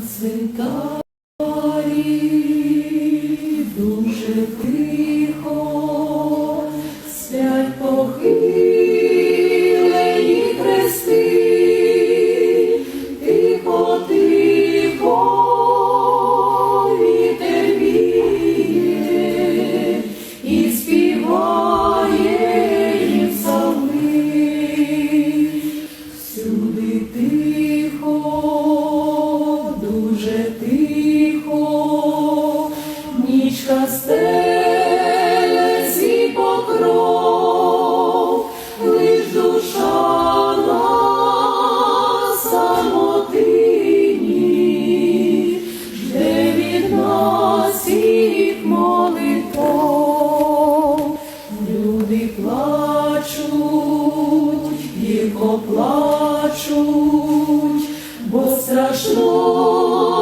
цвинтарі дуже тихо нічка стеле свій покров, лиш душа на самотині, жде від нас їх молитов. Люди плачуть, гірко плачуть, бо страшно